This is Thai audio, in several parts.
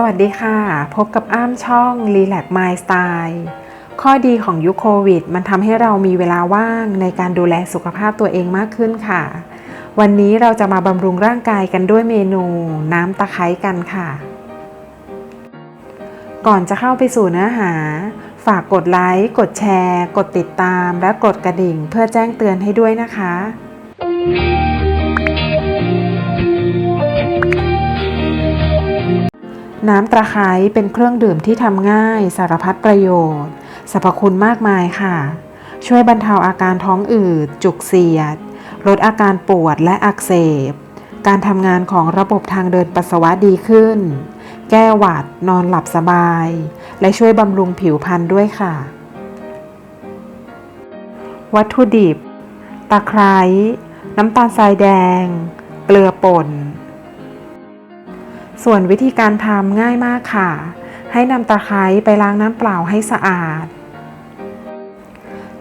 สวัสดีค่ะ พบกับอ้ามช่อง Relax My Style ข้อดีของยุคโควิด มันทำให้เรามีเวลาว่างในการดูแลสุขภาพตัวเองมากขึ้นค่ะ วันนี้เราจะมาบำรุงร่างกายกันด้วยเมนูน้ำตะไคร้กันค่ะ ก่อนจะเข้าไปสู่เนื้อหา ฝากกดไลค์ กดแชร์ กดติดตาม และกดกระดิ่ง เพื่อแจ้งเตือนให้ด้วยนะคะ น้ำตะไคร้เป็นเครื่องดื่มที่ทำง่ายสารพัดประโยชน์สรรพคุณมากมายค่ะ ช่วยบรรเทาอาการท้องอืด จุกเสียด ลดอาการปวดและอักเสบ การทำงานของระบบทางเดินปัสสาวะดีขึ้น แก้หวัดนอนหลับสบาย และช่วยบำรุงผิวพรรณด้วยค่ะ วัตถุดิบ ตะไคร้น้ำตาลทรายแดง เกลือป่น ส่วนวิธีการทำง่ายมากค่ะ ให้นำตะไคร้ไปล้างน้ำเปล่าให้สะอาด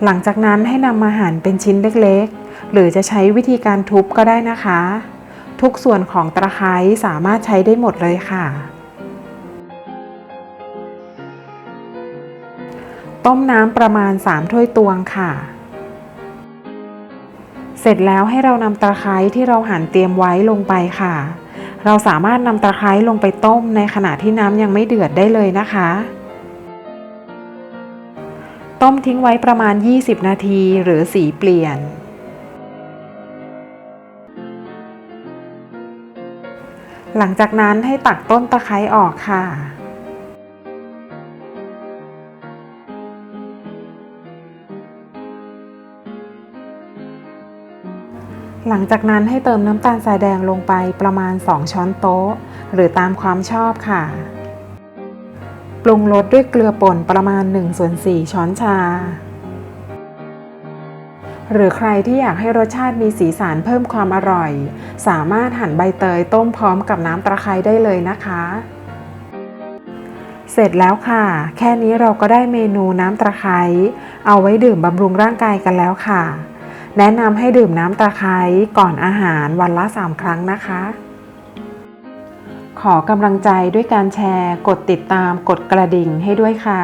หลังจากนั้นให้นำมาหั่นเป็นชิ้นเล็กๆ หรือจะใช้วิธีการทุบก็ได้นะคะ ทุกส่วนของตะไคร้สามารถใช้ได้หมดเลยค่ะ ต้มน้ำประมาณ 3 ถ้วยตวงค่ะ เสร็จแล้วให้เรานำตะไคร้ที่เราหั่นเตรียมไว้ลงไปค่ะ เราสามารถนำตะไคร้ลงไปต้มในขณะที่น้ำยังไม่เดือดได้เลยนะคะ ต้มทิ้งไว้ประมาณ 20 นาทีหรือสีเปลี่ยน หลังจากนั้นให้ตักต้นตะไคร้ออกค่ะ หลังจากนั้นให้เติมน้ำตาลทรายแดงลงไปประมาณ 2 ช้อนโต๊ะ หรือตามความชอบค่ะ ปรุงรสด้วยเกลือป่นประมาณ1ส่วน4ช้อนชา หรือใครที่อยากให้รสชาติมีสีสันเพิ่มความอร่อย สามารถหั่นใบเตยต้มพร้อมกับน้ำตะไคร้ได้เลยนะคะ เสร็จแล้วค่ะ แค่นี้เราก็ได้เมนูน้ำตะไคร้เอาไว้ดื่มบำรุงร่างกายกันแล้วค่ะ แนะนำให้ดื่มน้ำตะไคร้ก่อนอาหารวันละ 3 ครั้งนะคะ ขอกำลังใจด้วยการแชร์ กดติดตาม กดกระดิ่งให้ด้วยค่ะ